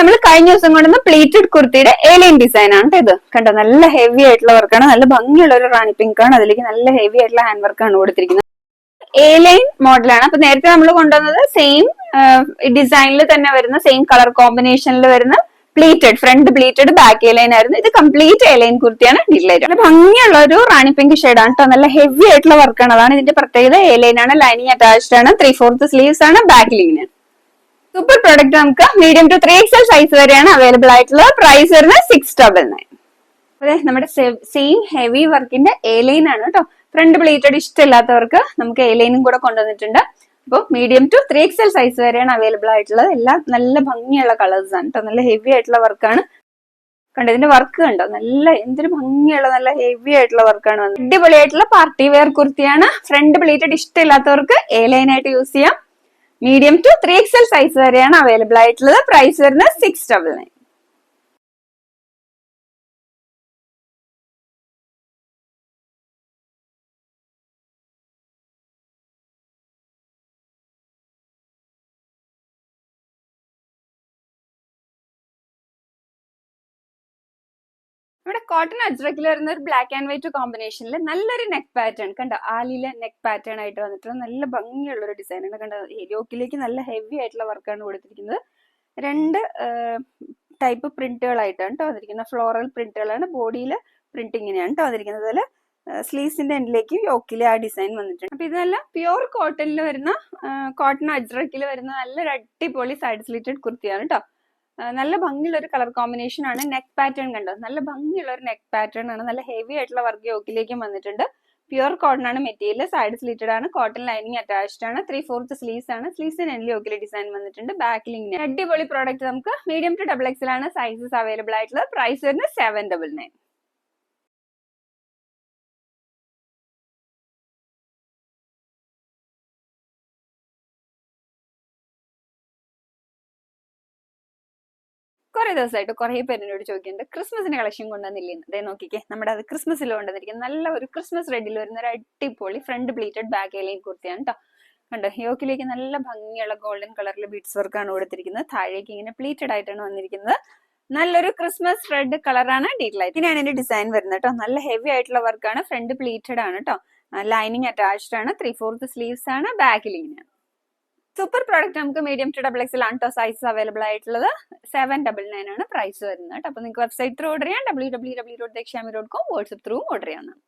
നമ്മൾ കഴിഞ്ഞ ദിവസം കൊണ്ടുവന്ന പ്ലേറ്റഡ് കുർത്തിയുടെ ഏലിയൻ ഡിസൈൻ ആണ് ഇത് കണ്ടോ? നല്ല ഹെവി ആയിട്ടുള്ള വർക്കാണ് നല്ല ഭംഗിയുള്ള ഒരു റാണി പിങ്ക് ആണ്. അതിലേക്ക് നല്ല ഹെവി ആയിട്ടുള്ള ഹാൻഡ് വർക്ക് ആണ് കൊടുത്തിരിക്കുന്നത്. ഏലൈൻ മോഡലാണ് അപ്പൊ നേരത്തെ നമ്മൾ കൊണ്ടുവന്നത് സെയിം ഡിസൈനിൽ തന്നെ വരുന്ന സെയിം കളർ കോമ്പിനേഷനിൽ വരുന്ന pleated front pleated back a line ആയിരുന്നു. ഇത് കംപ്ലീറ്റ് ഏലൈൻ കുർത്തിയാണ്. ഡിലൈറ്റ് നല്ല ഭംഗിയുള്ള ഒരു റാണി പിങ്ക് ഷെയ്ഡാണ് കേട്ടോ നല്ല ഹെവി ആയിട്ടുള്ള വർക്കാണ് അതാണ് ഇതിന്റെ പ്രത്യേകത. ഏലൈൻ ആണ്. ലൈനിങ് അറ്റാച്ച്ഡ് ആണ്. ത്രീ ഫോർത്ത് സ്ലീവ്സ് ആണ്. ബാക്ക് സൂപ്പർ പ്രോഡക്റ്റ് നമുക്ക് medium to three XL size വരെയാണ് അവൈലബിൾ ആയിട്ടുള്ളത് പ്രൈസ് വരുന്നത് സിക്സ് ഡബിൾ നയൻ അതെ നമ്മുടെ സെയിം ഹെവി വർക്കിന്റെ എലൈൻ ആണ് കേട്ടോ. ഫ്രണ്ട് പ്ലേറ്റഡ് ഇഷ്ടമില്ലാത്തവർക്ക് നമുക്ക് എലൈനും കൂടെ കൊണ്ടുവന്നിട്ടുണ്ട്. അപ്പോൾ medium to three XL size വരെയാണ് അവൈലബിൾ ആയിട്ടുള്ളത്. എല്ലാം നല്ല ഭംഗിയുള്ള കളേഴ്സ് ആണ് കേട്ടോ. നല്ല ഹെവി ആയിട്ടുള്ള വർക്കാണ് കണ്ടോ ഇതിന്റെ വർക്ക് കണ്ടോ? നല്ല എന്തൊരു ഭംഗിയുള്ള നല്ല ഹെവി ആയിട്ടുള്ള വർക്കാണ് അടിപൊളിയായിട്ടുള്ള പാർട്ടി വെയർ കുർത്തിയാണ്. ഫ്രണ്ട് പ്ലേറ്റഡ് ഇഷ്ടമില്ലാത്തവർക്ക് എ ലൈൻ ആയിട്ട് യൂസ് ചെയ്യാം. Medium to three XL size വരെയാണ് അവൈലബിൾ ആയിട്ടുള്ളത്. പ്രൈസ് വരുന്നത് സിക്സ് ഡബിൾ നയൻ ഇവിടെ കോട്ടൺ അജ്രക്കിൽ വരുന്ന ഒരു ബ്ലാക്ക് ആൻഡ് വൈറ്റ് കോമ്പിനേഷനിൽ നല്ലൊരു നെക്ക് പാറ്റേൺ കണ്ടോ? ആലിലെ നെക്ക് പാറ്റേൺ ആയിട്ട് വന്നിട്ടുള്ള നല്ല ഭംഗിയുള്ള ഒരു ഡിസൈൻ ആണ്. കണ്ടോ? യോക്കിലേക്ക് നല്ല ഹെവി ആയിട്ടുള്ള വർക്കാണ് കൊടുത്തിരിക്കുന്നത്. രണ്ട് ടൈപ്പ് പ്രിന്റുകളായിട്ടാണ് കേട്ടോ വന്നിരിക്കുന്നത്. ഫ്ലോറൽ പ്രിന്റുകളാണ് ബോഡിയിൽ പ്രിന്റിങ്ങിനെയാണ് കേട്ടോ വന്നിരിക്കുന്നത്. അതിൽ സ്ലീവ്സിന്റെ എൻഡിലേക്ക് യോക്കിലെ ആ ഡിസൈൻ വന്നിട്ടുണ്ട്. അപ്പൊ ഇതെല്ലാം പ്യുവർ കോട്ടണിൽ വരുന്ന കോട്ടൺ അജ്രക്കിൽ വരുന്ന നല്ലൊരു അടിപൊളി സൈഡ് സ്ലിറ്റഡ് കുർത്തിയാണ് കേട്ടോ നല്ല ഭംഗിയുള്ള ഒരു കളർ കോമ്പിനേഷൻ ആണ് നെക്ക് പാറ്റേൺ കണ്ടോ? നല്ല ഭംഗിയുള്ള ഒരു നെക്ക് പാറ്റേൺ ആണ്. നല്ല ഹെവി ആയിട്ടുള്ള വർക്ക് യോക്കിലേക്കും വന്നിട്ടുണ്ട്. പ്യുർ കോട്ടൺ ആണ് മെറ്റീരിയൽ സൈഡ് സ്ലീറ്റഡ് ആണ്. കോട്ടൺ ലൈനിങ് അറ്റാച്ച്ഡ് ആണ്. ത്രീ ഫോർത്ത് സ്ലീവ്സ് ആണ് സ്ലീവ്സിന് എൻലി യോക്കിലെ ഡിസൈൻ വന്നിട്ടുണ്ട്. ബാക്ക് ലിങ്ങിന് അടിപൊളി പ്രോഡക്റ്റ് നമുക്ക് മീഡിയം ടു ഡബിൾ എക്സൽ ആണ് സൈസസ് അവൈലബിൾ ആയിട്ടുള്ളത്. പ്രൈസ് വരുന്നത് സെവൻ ഡബിൾ നയൻ കുറെ ദിവസമായിട്ട് കുറെ പേര് എന്നോട് ചോദിക്കുന്നുണ്ട് ക്രിസ്മസിന് കളക്ഷൻ കൊണ്ടുവന്നില്ലേ? അതേ നോക്കിക്കേ നമ്മുടെ അത് ക്രിസ്മസിൽ കൊണ്ടുവന്നിരിക്കുന്നത് നല്ല ഒരു ക്രിസ്മസ് റെഡിൽ വരുന്ന ഒരു അടിപൊളി ഫ്രണ്ട് പ്ലീറ്റഡ് ബാക്ക് ഏലയും കുർത്തിയാണ് കേട്ടോ കണ്ടോ യോക്കിലേക്ക് നല്ല ഭംഗിയുള്ള ഗോൾഡൻ കളറിൽ ബീഡ്സ് വർക്കാണ് കൊടുത്തിരിക്കുന്നത്. താഴേക്ക് ഇങ്ങനെ പ്ലീറ്റഡ് ആയിട്ടാണ് വന്നിരിക്കുന്നത്. നല്ലൊരു ക്രിസ്മസ് റെഡ് കളറാണ് ഡീറ്റെയിൽ. ഇതിനാണ് എന്റെ ഡിസൈൻ വരുന്നത് കേട്ടോ നല്ല ഹെവി ആയിട്ടുള്ള വർക്കാണ് ഫ്രണ്ട് പ്ലീറ്റഡ് ആണ് കേട്ടോ ലൈനിങ് അറ്റാച്ച്ഡ് ആണ് ത്രീ ഫോർത്ത് സ്ലീവ്സ് ആണ് ബാക്കിൽ ഇങ്ങനെ. സൂപ്പർ പ്രോഡക്റ്റ് നമുക്ക് മീഡിയം ടു ഡബിൾ എക്സിൽ ആണ് സൈസസ് സൈസ് അവൈലബിൾ ആയിട്ടുള്ളത്. സെവൻ ഡബിൾ നയൻ ആണ് പ്രൈസ് വരുന്നത് അപ്പൊ നിങ്ങൾക്ക് വെബ്സൈറ്റ് ത്രൂ ഓർഡർ ചെയ്യാം. W W W dot Dakshami dot com WhatsApp through order ചെയ്യാവുന്നതാണ്.